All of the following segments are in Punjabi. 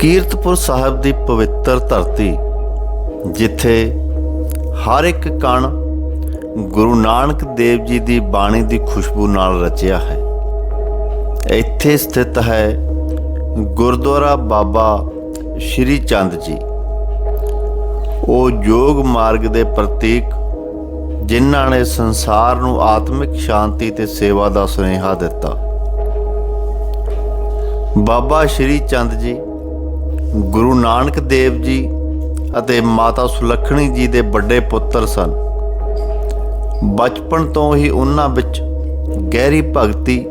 ਕੀਰਤਪੁਰ ਸਾਹਿਬ ਦੀ ਪਵਿੱਤਰ ਧਰਤੀ, ਜਿੱਥੇ ਹਰ ਇੱਕ ਕਣ ਗੁਰੂ ਨਾਨਕ ਦੇਵ ਜੀ ਦੀ ਬਾਣੀ ਦੀ ਖੁਸ਼ਬੂ ਨਾਲ ਰਚਿਆ ਹੈ। ਇੱਥੇ ਸਥਿਤ ਹੈ ਗੁਰਦੁਆਰਾ ਬਾਬਾ ਸ਼੍ਰੀ ਚੰਦ ਜੀ। ਉਹ ਯੋਗ ਮਾਰਗ ਦੇ ਪ੍ਰਤੀਕ, ਜਿਨ੍ਹਾਂ ਨੇ ਸੰਸਾਰ ਨੂੰ ਆਤਮਿਕ ਸ਼ਾਂਤੀ ਤੇ ਸੇਵਾ ਦਾ ਸੁਨੇਹਾ ਦਿੱਤਾ। ਬਾਬਾ ਸ਼੍ਰੀ ਚੰਦ ਜੀ ਗੁਰੂ ਨਾਨਕ ਦੇਵ ਜੀ ਅਤੇ ਮਾਤਾ ਸੁਲੱਖਣੀ ਜੀ ਦੇ ਵੱਡੇ ਪੁੱਤਰ ਸਨ। ਬਚਪਨ ਤੋਂ ਹੀ ਉਹਨਾਂ ਵਿੱਚ ਗਹਿਰੀ ਭਗਤੀ,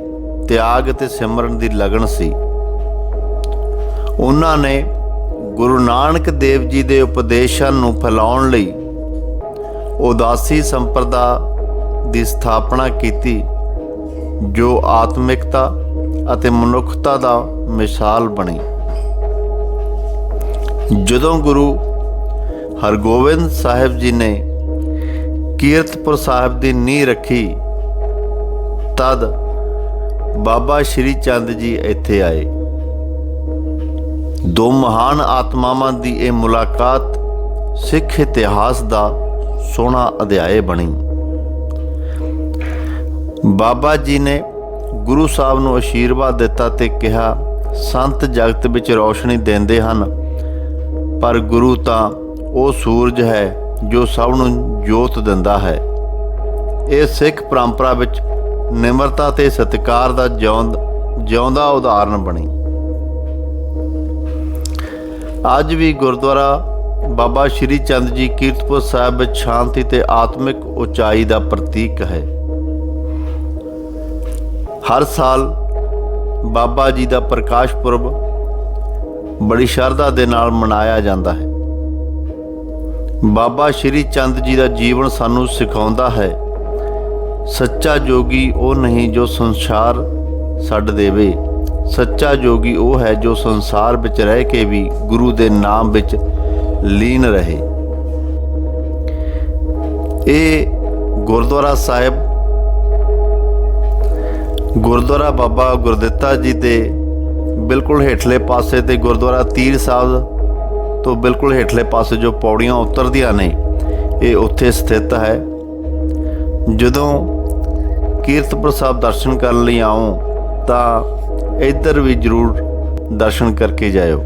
ਤਿਆਗ ਅਤੇ ਸਿਮਰਨ ਦੀ ਲਗਨ ਸੀ। ਉਹਨਾਂ ਨੇ ਗੁਰੂ ਨਾਨਕ ਦੇਵ ਜੀ ਦੇ ਉਪਦੇਸ਼ਾਂ ਨੂੰ ਫੈਲਾਉਣ ਲਈ ਉਦਾਸੀ ਸੰਪਰਦਾ ਦੀ ਸਥਾਪਨਾ ਕੀਤੀ, ਜੋ ਆਤਮਿਕਤਾ ਅਤੇ ਮਨੁੱਖਤਾ ਦਾ ਮਿਸਾਲ ਬਣੀ। ਜਦੋਂ ਗੁਰੂ ਹਰਗੋਬਿੰਦ ਸਾਹਿਬ ਜੀ ਨੇ ਕੀਰਤਪੁਰ ਸਾਹਿਬ ਦੀ ਨੀਂਹ ਰੱਖੀ, ਤਦ ਬਾਬਾ ਸ਼੍ਰੀ ਚੰਦ ਜੀ ਇੱਥੇ ਆਏ। ਦੋ ਮਹਾਨ ਆਤਮਾਵਾਂ ਦੀ ਇਹ ਮੁਲਾਕਾਤ ਸਿੱਖ ਇਤਿਹਾਸ ਦਾ ਸੋਹਣਾ ਅਧਿਆਇ ਬਣੀ। ਬਾਬਾ ਜੀ ਨੇ ਗੁਰੂ ਸਾਹਿਬ ਨੂੰ ਅਸ਼ੀਰਵਾਦ ਦਿੱਤਾ ਤੇ ਕਿਹਾ, ਸੰਤ ਜਗਤ ਵਿੱਚ ਰੌਸ਼ਨੀ ਦਿੰਦੇ ਹਨ। ਪਰ ਗੁਰੂ ਤਾਂ ਉਹ ਸੂਰਜ ਹੈ ਜੋ ਸਭ ਨੂੰ ਜੋਤ ਦਿੰਦਾ ਹੈ। ਇਹ ਸਿੱਖ ਪਰੰਪਰਾ ਵਿੱਚ ਨਿਮਰਤਾ ਤੇ ਸਤਿਕਾਰ ਦਾ ਜਿਉਂਦ, ਜਿਉਂਦਾ ਉਦਾਹਰਣ ਬਣੀ। ਅੱਜ ਵੀ ਗੁਰਦੁਆਰਾ ਬਾਬਾ ਸ਼੍ਰੀ ਚੰਦ ਜੀ ਕੀਰਤਪੁਰ ਸਾਹਿਬ ਵਿੱਚ ਸ਼ਾਂਤੀ ਤੇ ਆਤਮਿਕ ਉਚਾਈ ਦਾ ਪ੍ਰਤੀਕ ਹੈ। ਹਰ ਸਾਲ ਬਾਬਾ ਜੀ ਦਾ ਪ੍ਰਕਾਸ਼ ਪੁਰਬ ਬੜੀ ਸ਼ਰਧਾ ਦੇ ਨਾਲ ਮਨਾਇਆ ਜਾਂਦਾ ਹੈ। ਬਾਬਾ ਸ਼੍ਰੀ ਚੰਦ ਜੀ ਦਾ ਜੀਵਨ ਸਾਨੂੰ ਸਿਖਾਉਂਦਾ ਹੈ, ਸੱਚਾ ਜੋਗੀ ਉਹ ਨਹੀਂ ਜੋ ਸੰਸਾਰ ਛੱਡ ਦੇਵੇ। ਸੱਚਾ ਜੋਗੀ ਉਹ ਹੈ ਜੋ ਸੰਸਾਰ ਵਿੱਚ ਰਹਿ ਕੇ ਵੀ ਗੁਰੂ ਦੇ ਨਾਮ ਵਿੱਚ ਲੀਨ ਰਹੇ। ਇਹ ਗੁਰਦੁਆਰਾ ਸਾਹਿਬ ਗੁਰਦੁਆਰਾ ਬਾਬਾ ਗੁਰਦਿੱਤਾ ਜੀ ਦੇ ਬਿਲਕੁਲ ਹੇਠਲੇ ਪਾਸੇ ਤੇ ਗੁਰਦੁਆਰਾ ਤੀਰ ਸਾਹਿਬ ਤੋਂ ਬਿਲਕੁਲ ਹੇਠਲੇ ਪਾਸੇ ਜੋ ਪੌੜੀਆਂ ਉਤਰਦੀਆਂ ਨੇ, ਇਹ ਉੱਥੇ ਸਥਿਤ ਹੈ। ਜਦੋਂ ਕੀਰਤਪੁਰ ਸਾਹਿਬ ਦਰਸ਼ਨ ਕਰਨ ਲਈ ਆਓ ਤਾਂ ਇੱਧਰ ਵੀ ਜ਼ਰੂਰ ਦਰਸ਼ਨ ਕਰਕੇ ਜਾਇਓ।